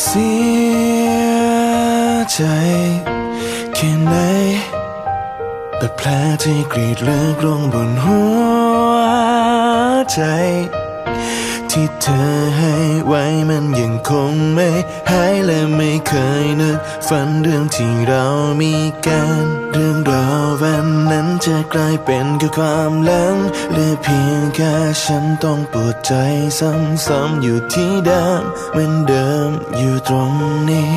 เสียใจแค่ไหนแต่แผลที่กรีดลึกลงบนหัวใจ ที่เธอให้ไว้มันยังคงไม่หายและไม่เคยนึกฝันเรื่องที่เรามีกันเรื่องร จะกลายเป็นแค่ความหลังหรือเพียงแค่ฉันต้องปวดใจซ้ำๆอยู่ที่เดิมเหมือนเดิมอยู่ตรงนี้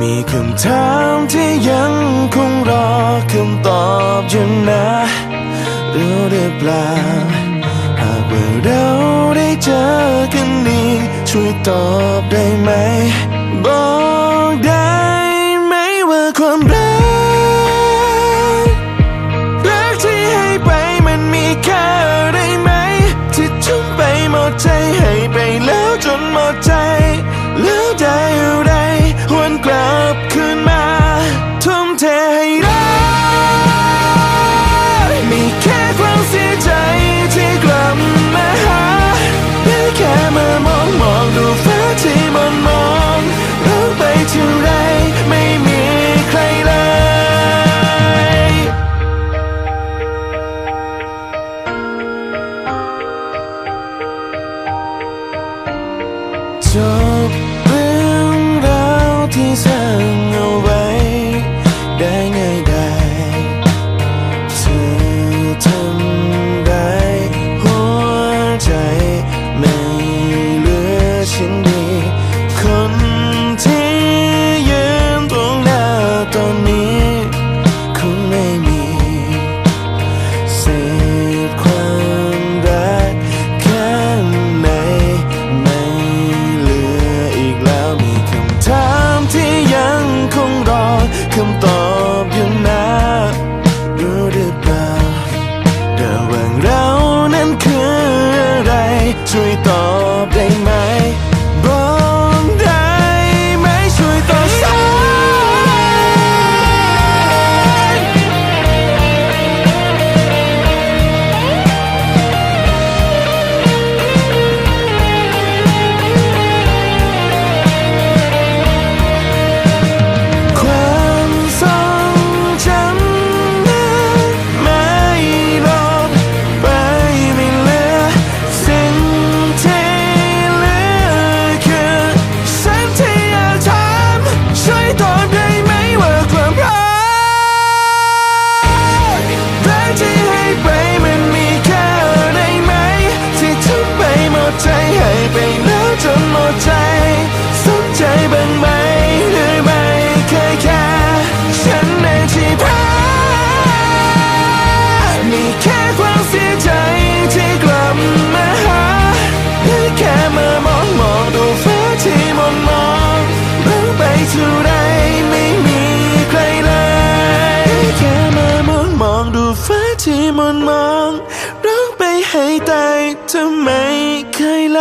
มีคำถามที่ยังคงรอคำตอบอยู่นะรู้หรือเปล่าหากว่าเราได้เจอกันนี้ช่วยตอบได้ไหมบอก so bring out. tudo ที่มนมองรักไปให้ตายเธอไม่เคยแล